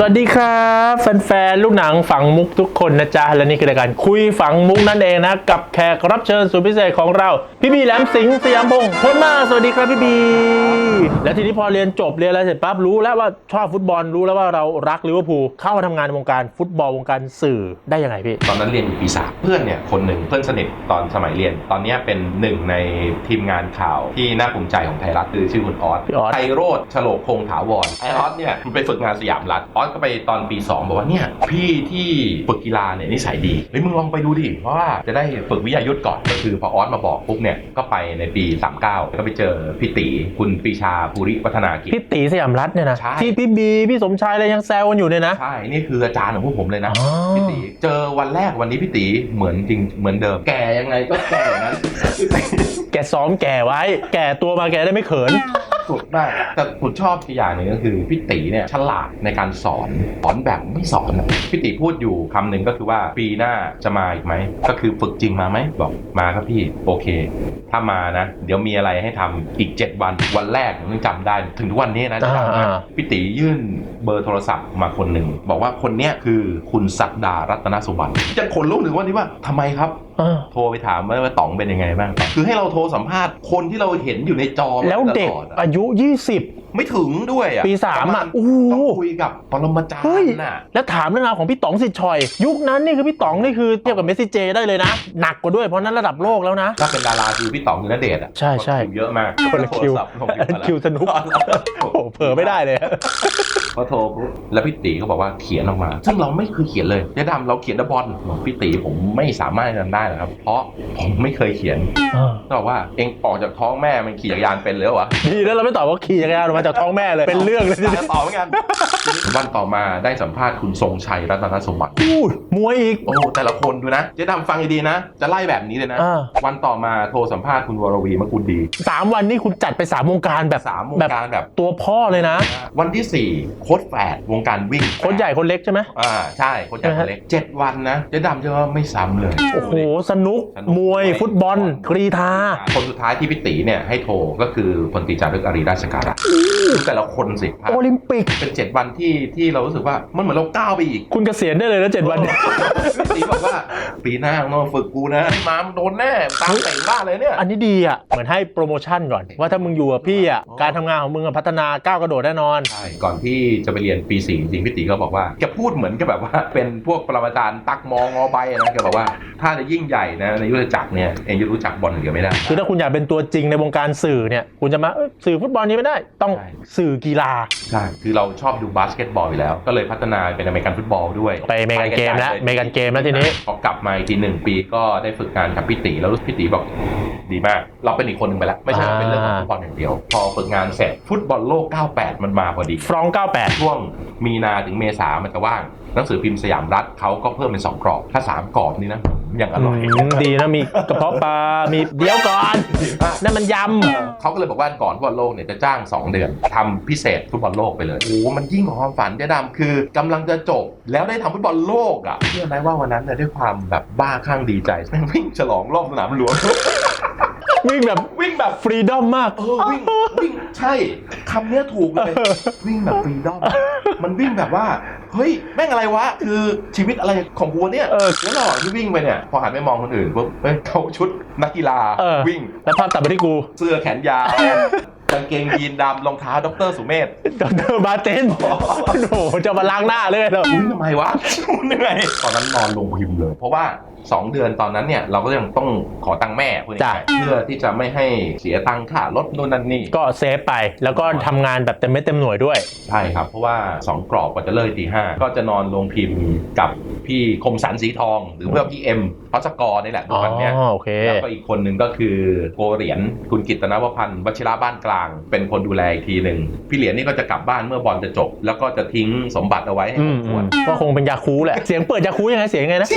สวัสดีครับแฟนๆ ลูกหนังฝังมุกทุกคนนะจ๊ะ และนี่คือรายการคุยฝังมุกนั่นเองนะ กับแขกรับเชิญสุดพิเศษของเรา พี่บีแหลมสิงห์สยามพงศ์พ้นมาสวัสดีครับพี่บี และทีนี้พอเรียนจบเรียนอะไรเสร็จปั๊บรู้แล้วว่าชอบฟุตบอลรู้แล้วว่าเรารักลิเวอร์พูลเข้ามาทำงานในวงการฟุตบอลวงการสื่อได้ยังไงพี่ ตอนนั้นเรียนอยู่ปีสามเพื่อนเนี่ยคนหนึ่งเพื่อนสนิทตอนสมัยเรียน ตอนเนี้ยเป็นหนึ่งในทีมงานข่าวที่น่าภูมิใจของไทยรัฐคือชื่อคุณออสพี่ออสไทยโรธฉลกคงถาวรไอออสเนี่ยมันไปฝึกงานสยามรัฐออสก็ไปตอนปี 2 บอกว่าเนี่ยพี่ที่ฝึกกีฬาเนี่ยนิสัยดีเฮ้ยมึงลองไปดูดิเพราะว่าจะได้ฝึกวิทยายุทธก่อนก็คือพอออสมาบอกปุ๊บเนี่ยก็ไปในปี 39 ก็ไปเจอพี่ตีคุณปรีชาภูริวัฒนากิจ พี่ตีสยามรัฐเนี่ยนะ ใช่ ที่พี่บี พี่สมชายอะไรยังแซวกันอยู่เนี่ยนะ ใช่ นี่คืออาจารย์ของพวกผมเลยนะอ๋อ พี่ตีเจอวันแรกวันนี้พี่ตีเหมือนจริงเหมือนเดิม แก่ยังไงก็แก่อย่างนั้น แกซ้อมแก่ไว้ แก่ตัวมาแกได้ไม่เขิน สุดได้ แต่ผมชอบอีกอย่างหนึ่งก็คือพี่ตีเนี่ยฉลาดในการสอนสอนแบบไม่สอนอะพี่ตีพูดอยู่คำหนึ่งก็คือว่าปีหน้าจะมาอีกไหม ก็คือฝึกจริงมาไหมบอกมาครับพี่โอเค ถ้ามานะ เดี๋ยวมีอะไรให้ทำอีก 7 วันวันแรกผมยังจำได้ ถึงทุกวันนี้นะจำได้ อ่า พี่ตียื่นเบอร์โทรศัพท์มาคนหนึ่ง บอกว่าคนเนี้ยคือคุณศักดารัตนสุวรรณจะขนลุกหรือว่านี่ว่าทำไมครับเออ โทรไปถามว่าว่าต๋องเป็นยังไงบ้าง คือให้เราโทรสัมภาษณ์คนที่เราเห็นอยู่ในจอมาแล้วเด็กตลออะอายุ 20 ไม่ถึงด้วยอะปีสามอะประณโอ้โหต้องคุยกับปรมาจารเฮ้ยย์น่ะแล้วถามเรื่องราวของพี่ต๋องสิทธิ์ชอย ยุคนั้นนี่คือพี่ต๋องนี่คือเทียบกับเมสซี่เจได้เลยนะ หนักกว่าด้วยเพราะนั้นระดับโลกแล้วนะถ้าเป็นดาราคือพี่ต๋องคือณเดชน์อะใช่ใช่คิวเยอะมากคนละคิวโทรศัพท์ลงอันนั้นมาแล้คิวสนุกโอ้โหเผลอไม่ได้เลยเขาโทรปุ๊บแล้วพี่ตีก็บอกว่าเขียนออกมา ซึ่งเราไม่เคยเขียนเลยเจ๊ดำเราเขียนดับบอลบอกพี่ตีผมไม่สามารถทำได้หรอกครับ เพราะผมไม่เคยเขียนก็บอกว่าเองออกจากท้องแม่มันขี่จักรยานเป็นเลยเหรอวะดีแล้วเราไม่ตอบว่าขี่จักรยานออกมาจากท้องแม่เลยเป็นเรื่องเลยจะต่อเหมือนกัน วันต่อมาได้สัมภาษณ์คุณทรงชัยรัตนสมบัติพูดมวยอีก โอ้แต่ละคนดูนะ เจ๊ดำฟังดีๆนะ จะไล่แบบนี้เลยนะ อ่า วันต่อมาโทรสัมภาษณ์คุณวรวีมกุลดีสามวันนี่คุณจัดไปสามวงการแบบสามวงแบบการแบบ ตัวพ่อเลยนะ วันที่สี่โค้ดแฝดวงการวิ่งคนใหญ่คนเล็กใช่ไหม อ่าใช่โค้ดใหญ่คนเล็กเจ็ดวันนะเจ๊ดำจะว่าไม่ซ้ำเลย โอ้โห สนุก สนุกมวยฟุตบอลกรีธา คนสุดท้ายที่พี่ตีเนี่ยให้โทรก็คือพลตรีจารึกอารีราชการะดูแต่ละคนสิโอลิมปิก เป็นเจ็ดวันที่ที่เรารู้สึกว่ามันเหมือนเราก้าวไปอีกคุณเกษียณได้เลยนะเจ็ดวันเนี่ยพี่ตีบอกว่าปีหน้ามึงต้องมาฝึกกูนะมามึงโดนแน่ตามแต่งบ้านเลยเนี่ยอันนี้ดีอะเหมือนให้โปรโมชั่นก่อน ว่าถ้ามึงอยู่กับพี่อะอ๋อการทำงานของมึงอะพัฒนาก้าวกระโดดแน่นอน ใช่ก่อนที่จะไปเรียนปีสี่จริงๆพี่ตีก็บอกว่าแกพูดเหมือนกับแบบว่า เป็นพวกปรมาจารย์ตักมองอใบนะแกบอกว่าถ้าจะยิ่งใหญ่นะในยุทธจักรเนี่ยเองจะรู้จักบอลอย่างเดียวไม่ได้ คือถ้าคุณอยากเป็นตัวจริงในวงการสื่อเนี่ยคุณจะมาเอ้ยสื่อฟุตบอลนี้ไม่ได้ ต้องใช่ สื่อกีฬา ใช่คือเราชอบดูบาสเกตบอลอยู่แล้ว ก็เลยพัฒนาเป็นอเมริกันฟุตบอลด้วยไปอเมริกันเกมแล้วอเมริกันเกมแล้วทีนี้พอกลับมาอีกทีหนึ่งปีก็ได้ฝึกงานกับพี่ตีแล้วพี่ตีบอกดีมาก เราเป็นอีกคนหนึ่งไปแล้ว ไม่ใช่ว่าเป็นเรื่องของฟุตบอลอย่างเดียว พอฝึกงานเสร็จฟุตบอลโลก 98 มันมาพอดี ฟรอง98 ช่วงมีนาถึงเมษามันจะว่างห นังสือพิมพ์สยามรัฐเขาก็เพิ่มเป็น2กรอบถ้า3กรอบนี่นะอย่างอร่อย อืมดีนะมีกระเพาะปลา มีเดี๋ยวก่อนดีมากนั่นมันยเขาก็เลยบอกว่าก่อนฟุตบอลโลกเนี่ยจะจ้าง 2 เดือนทำพิเศษฟุตบอลโลกไปเลยโอ้โหมันยิ่งกว่าความฝันเจ๊ดำคือกำลังจะจบ แล้วได้ทำฟุตบอลโลกอะเชื่อไหมว่าวันนั้นเนี่ยด้วยความแบบบ้าคลั่งดีใจแม่งวิ่งฉลองรอบสนามหลวงำ วิ่งแบบวิ่งแบบฟรีดอมมาก เออวิ่งวิ่งใช่คำเนี้ยถูกเลย วิ่งแบบฟรีดอมมันวิ่งแบบว่า เฮ้ย แม่งอะไรวะ คือชีวิตอะไรของกูเนี่ยเออ แล้วระหว่างที่วิ่งไปเนี่ย พอหันไปมองคนอื่นปุ๊บเฮ้ยเขาชุดนักกีฬาเออวิ่งแล้วภาพตัดไปที่กูเสื้อแขนยาวกางเกงยีนดำรองเท้าดรสุเมธดรบาเตนโอ้โหจะมาล้างหน้าเลยเหรอ อุ้ยทำไมวะ เหนื่อยตอนนั้นนอนลงพิมพ์เลย เพราะว่า2เดือนตอนนั้นเนี่ยเราก็ยังต้องขอตังค์แม่พูดง่ายๆเพื่อที่จะไม่ให้เสียตังค่ารถนู่นนั่นนี่ก็เซฟไปแล้วก็ทำงานแบบเต็มเม็ดเต็มหน่วยด้วย ใช่ครับ เพราะว่า 2 กรอบกว่าจะเลิกตีห้าก็จะนอนลงพิมพ์กับพี่คมสันสีทอง หรือเพื่อพี่เอ็มพัสกรนี่แหละทุอ๋กวันเนี้ยอโอเค แล้วก็อีกคนหนึ่งก็คือโกเหรียญคุณกิตนวพันธ์วชิระบ้านกลาง เป็นคนดูแลอีกทีหนึ่งพี่เหรียญนี่ก็จะกลับบ้านเมื่อบอลจะจบ แล้วก็จะทิ้งสมบัติเอาไว้ให้อืครมอบครัวก็คงเป็นยาคูแหละ เสียงเปิดยาคูยังไงเสียงยังไงนะ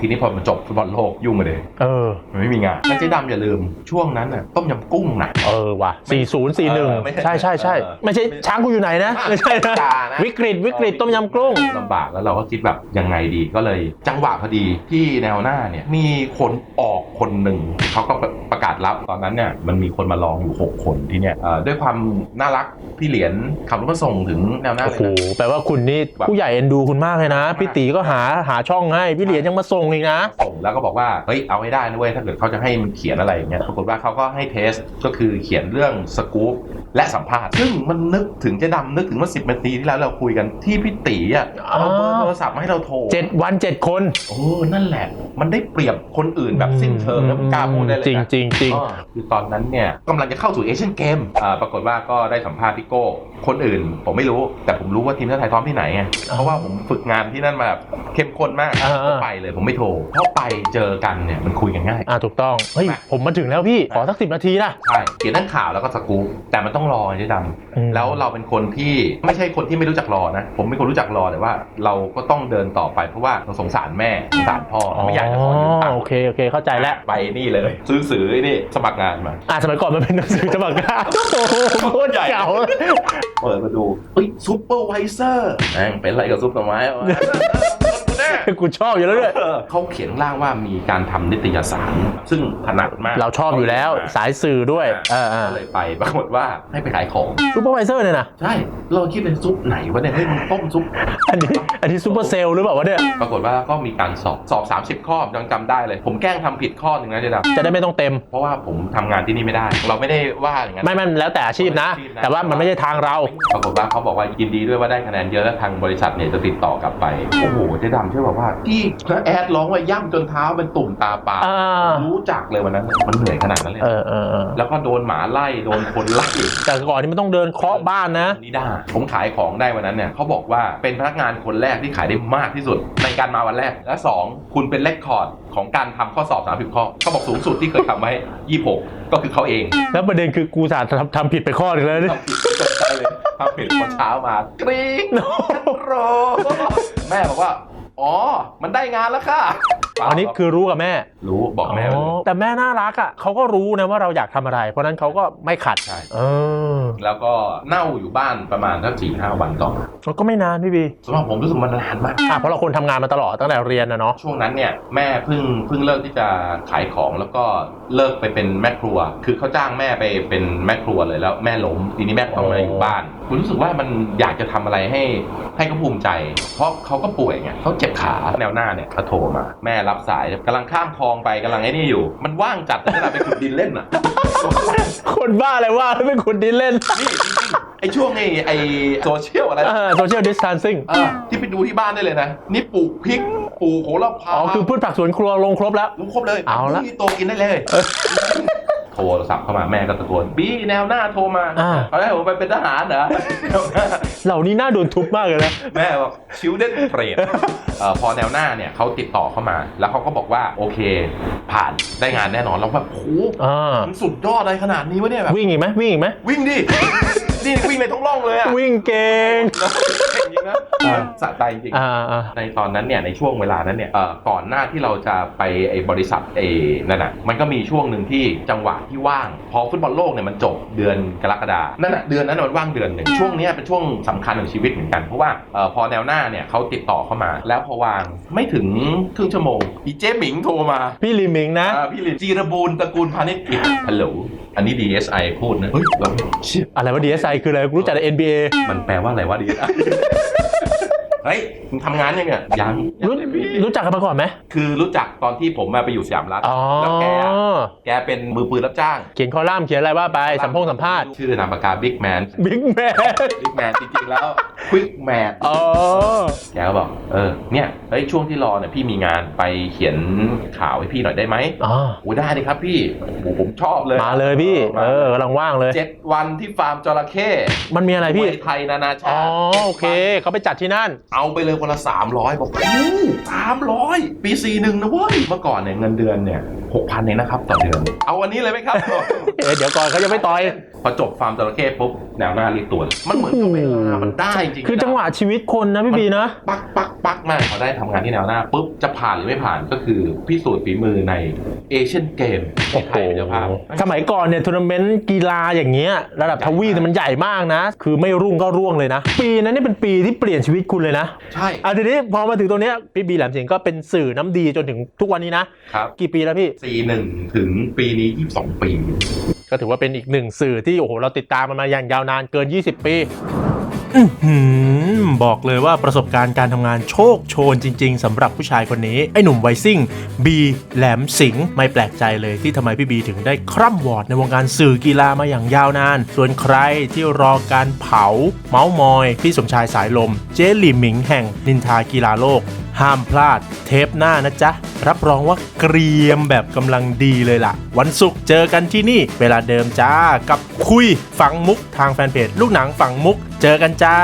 ทีนี้พอมันจบฟุตบอลโลกยุ่งเลยเออ มันไม่มีงานแล้วเจ๊ดำอย่าลืมช่วงนั้นน่ะต้มยำกุ้งนะเออว่ะ40เออไม่41 ใช่ใช่ใช่เออ ไม่ใช่ช้างกูอยู่ไหนนะ ไม่ใช่นะจ่านะวิกฤตวิกฤตต้มยำกุ้ง ลำบากแล้วเราก็คิดแบบยังไงดีก็เลย จังหวะพอดีที่แนวหน้าเนี่ยมีคนออกคนหนึ่งเขาก็ประกาศรับตอนนั้นเนี่ยมันมีคนมาลองอยู่ 6 คนที่เนี่ยเอ่อด้วยความน่ารักพี่เหรียญขับรถมาส่งถึงแนวหน้าโอ้เลยโหนะ แปลว่าคุณนี่แบบ ผู้ใหญ่เอ็นดูคุณมากเลยนะ พี่ตีก็หาหาช่องให้ พี่เหรียญยังมาส่งอีกนะ ส่งแล้วก็บอกว่าเฮ้ยเอาให้ได้นะเว้ยถ้าเกิดเขาจะให้มันเขียนอะไรอย่างเงี้ยปรากฏว่าเขาก็ให้เทสก็คือเขียนเรื่องสกู๊ปและสัมภาษณ์ซึ่งมันนึกถึงเจ๊ดำนึกถึงเมื่อสิบนาทีที่แล้วเราคุยกันที่พี่ตีอะเอาเบอร์โทรศัพท์มาให้เราโทรเจ็ดวันเจ็ดคนโอ้นั่นแหละ มันได้เปรียบคนอื่นแบบสิ้นเชิงแล้วมันกล้าพูดได้เลยจริงนะจริงจริงอ๋อคือตอนนั้นเนี่ยกำลังจะเข้าสู่เอเชียนเกมปรากฏว่าก็ได้สัมภาษณ์พี่โก้คนอื่น ผมไม่รู้แต่ผมรู้ว่าทีมชาติไทยซ้อมที่ไหนไงเพราะว่าผมฝึกงานที่นั่นมาแบบเข้มข้นมากอ่าๆก็ไปเลยผมไม่โทรเพราะไปเจอกันเนี่ยมันคุยกันง่าย อ่าถูกต้อง เฮ้ยมาผมมาถึงแล้วพี่ ขอสักสิบนาทีนะ ใช่เขียนทั้งข่าวแล้วก็สกู๊ปแต่มันต้องรอเจ๊ดอืมำแล้วเราเป็นคนที่ไม่ใช่คนที่ไม่รู้จักรอนะ ผมเป็นคนรู้จักรอแต่ว่า เราก็ต้องเดินต่อไปเพราะว่าเราสงสารแม่สงสารพ่อไม่อยากจะขอยืมตังค์โอเค โอเค เข้าใจแล้ว ไปนี่เลย ซื้อสือนี่สมัครงานมา อ่าสมัยก่อนมันเป็นหนังสือฉบับกล้าโอ้โหโคตรเก่า เปิดมาดูเฮ้ยซูเปอร์ไวเซอร์แม่งเป็นอะไรกับซุปหน่อไม้วะ กูแน่กูชอบอยู่แล้วด้วยเออเขาเขียนข้างล่างว่ามีการทำนิตยสาร ซึ่งถนัดมาก เราชอบอยู่แล้วสายสื่อด้วยเออก็เลยไปปรากฏว่าให้ไปขายของซูเปอร์ไวเซอร์เนี่ยนะใช่เราคิดเป็นซุปไหนวะเนี่ยเฮ้ยมันต้มซุปอันนี้อันนี้ซูเปอร์เซลล์หรือเปล่าวะเนี่ยปรากฏว่าก็มีการสอบสอบ 30 ข้อยังจำได้เลย ผมแกล้งทำผิดข้อหนึ่งนะเจ๊ดำจะได้ไม่ต้องเต็ม เพราะว่าผมทำงานที่นี่ไม่ได้ เราไม่ได้ว่าอย่างนั้นไม่ไม่แล้วแต่อาชีพนะ แต่ว่ามันไม่ใช่ทางเราปรากฏว่าเขาบอกว่ายินดีด้วยว่าได้คะแนนเยอะแล้วทางบริษัทเนี่ยจะติดต่อกลับไปโอ้โหเจ๊ดำเชื่อบอกว่าที่พระแอดร้องว่าย่ำจนเท้าเป็นตุ่มตาปลาอ่ารู้จักเลยวันนั้น มันเหนื่อยขนาดนั้นเลยเออเออเออแล้วก็โดนหมาไล่โดนคนไล่แต่ก่อนนี่มันต้องเดินเคาะบ้านนะนิด้าผมขายของได้วันนั้นเนี่ยเขาบอกว่าเป็นพนักงานคนแรกที่ขายได้มากที่สุดในการมาวันแรกและ2คุณเป็นเลคคอร์ดของการทำข้อสอบ30ข้อเขาบอกสูงสุดที่เคยทำไว้26 ก็คือเขาเอง แล้วประเด็นคือกูสาทำทำผิดไปข้อหนึงแล้วเนี่ย ทำผิดตกใจเลยทำผิดพอเช้ามากรี๊งโรแม่บอกว่า อ๋อ มันได้งานแล้วค่ะ อันนี้คือรู้กับแม่ รู้บอกแม่ไปเลยอ๋อแต่แม่น่ารักอะเขาก็รู้นะว่าเราอยากทำอะไร เพราะฉะนั้นเขาก็ไม่ขัดใช่ เออแล้วก็เน่าอยู่บ้านประมาณสักสี่ห้าวันต่อมามันก็ไม่นานพี่บีสำหรับผมรู้สึกมันนานมาก อะเพราะเราคนทำงานมาตลอดตั้งแต่เรียนนะเนาะช่วงนั้นเนี่ยแม่เพิ่งเพิ่งเลิกที่จะขายของแล้วก็เลิกไปเป็นแม่ครัว คือเขาจ้างแม่ไปเป็นแม่ครัวเลยแล้วแม่ล้มทีนี้แม่ต้องมาอยู่บ้านคุณรู้สึกว่ามันอยากจะทำอะไรให้ให้เขาภูมิใจ เพราะเขาก็ป่วยไงเขาเจ็บขาแนวหน้าเนี่ยเขาโทรมาแม่รับสายกำลังข้ามคลองไปกำลังไอ้นี่อยู่ มันว่างจัดแต่ขนาดไปขุดดินเล่นอะคนบ้าอะไรว่าแล้วเป็นคนดินเล่นนี่จริงๆไอ้ช่วงไอ้ไอ้โซเชียลอะไรโซเชียลดิสทานซิ่งเออที่ไปดูที่บ้านได้เลยนะ นี่ปลูกพริกปลูกโหระพาอ๋อคือพืชผักสวนครัวลงครบแล้วรู้ครบเลยเอาละนี่โตกินได้เลยโทรศัพท์เข้ามาแม่ก็ตะโกนบี้แนวหน้าโทรมาอ่า เอาได้ผมไปเป็นทหารเหรอ เหล่านี้น่าโดนทุบมากเลยนะ แม่บอกชิวเด่นเทรดเอ่อพอแนวหน้าเนี่ยเขาติดต่อเข้ามา แล้วเขาก็บอกว่าโอเค ผ่านได้งานแน่นอนแล้วแบบโอ้โหอ่า มันสุดยอดอะไรขนาดนี้วะเนี่ยแบบวิ่งอีกไหมวิ่งอีกไหมวิ่งดิ นี่วิ่งในท้องร่องเลยอะวิ่งเก่งจริงๆนะอ่าสะใจจริงอ่าอ่า ในตอนนั้นเนี่ยในช่วงเวลานั้นเนี่ยเอ่อก่อนหน้าที่เราจะไปไอ้บริษัทไอ้นั่นน่ะมันก็มีช่วงหนึ่งที่จังหวะที่ว่าง พอฟุตบอลโลกเนี่ยมันจบเดือนกรกฎานั่นน่ะเดือนนั้นนะมันว่างเดือนหนึ่งช่วงเนี้ยเป็นช่วงสำคัญของชีวิตเหมือนกันเพราะว่าเอ่อพอแนวหน้าเนี่ยเขาติดต่อเข้ามา แล้วพอวางไม่ถึงครึ่งชั่วโมงอีเจ๊หมิงโทรมา พี่ลีมิงนะ อ่าพี่ลินจีรบูลตระกูลพาณิชย์กิจฮัลโหล อันนี้ DSI พูดนะเฮ้ยเราเชี่ยอะไรว่า DSI คืออะไรกูรู้จักแต่ NBA มันแปลว่าอะไรวะ DSI เฮ้ยมึงทำงานยังเนี่ยยังรู้รู้จักกันมาก่อนไหมคือรู้จักตอนที่ผมมาไปอยู่สยามรัฐอ๋อแล้วแกอะแกเป็นมือปืนรับจ้าง เขียนคอลัมน์เขียนอะไรว่าไปสัมพงสัมภาษณ์ชื่อนามปากกาบิ๊กแมนบิ๊กแมนบิ๊กแมนจริงๆแล้วควิกแมนอ๋อแกก็บอกเออเนี่ยเฮ้ยช่วงที่รอเนี่ยพี่มีงานไปเขียนข่าวให้พี่หน่อยได้ไหมอ๋อโอ้ได้เลยครับพี่โอ้ผมชอบเลยมาเลยพี่มาเออกำลังว่างเลยเจ็ดวันที่ฟาร์มจระเข้มันมีอะไรพี่มวยไทยนานาอ๋ชาอติโอเคเขาไปจัดที่นั่นเอาไปเลยคนละ 300 บอกโอ้สามร้อยปีสี่หนึ่งนะเว้ย เมื่อก่อนเนี่ยเงินเดือนเนี่ยหกพันเองนะครับต่อเดือน เอาวันนี้เลยไหมครับ เอ๊ะเดี๋ยวก่อนเขายังไม่ต่อย พอจบฟาร์มจระเข้ปุ๊บแนวหน้ารีบตัวเลยมันเหมือนกับเวลามันได้จริงๆคือจังหวะชีวิตคนนะพี่บีนะ ปักปักปักมากพอได้ทำงานที่แนวหน้าปุ๊บจะผ่านหรือไม่ผ่านก็คือพิสูจน์ฝีมือในเอเชียนเกมที่ไทยเป็นเจ้าภาพ สมัยก่อนเนี่ยทัวร์นาเมนต์กีฬาอย่างเงี้ยระดับทวีปเนี่ยมันใหญ่มากนะ คือไม่รุ่งก็ร่วงเลยนะ ปีนั้นนี่เป็นปีที่เปลี่ยนชีวิตคุณเลยนะใช่อะทีนี้พอมาถึงตรงเนี้ยพี่บีแหลมสิงห์ก็เป็นสื่อน้ำดีจนถึงทุกวันนี้นะ ครับกี่ปีแล้วพี่ สี่หนึ่งถึงปีนี้ยี่สิบสองปี ก็ถือว่าเป็นอีกหนึ่งสื่อที่โอ้โหเราติดตามมันมาอย่างยาวนานเกิน 20 ปีอื้อหือ บอกเลยว่าประสบการณ์การทำงานโชคโชนจริง ๆสำหรับผู้ชายคนนี้ ไอ้หนุ่มไวซิ่ง บีแหลมสิงไม่แปลกใจเลยที่ทำไมพี่บีถึงได้คร่ำวอดในวงการสื่อกีฬามาอย่างยาวนาน ส่วนใครที่รอการเผา เมาส์มอย พี่สมชายสายลม เจหลี่หมิงแห่งนินทากีฬาโลก ห้ามพลาดเทปหน้านะจ๊ะ รับรองว่าเกรียมแบบกำลังดีเลยล่ะ วันศุกร์เจอกันที่นี่ เวลาเดิมจ้ากับคุยฝังมุกทางแฟนเพจลูกหนังฝังมุก เจอกันจ้า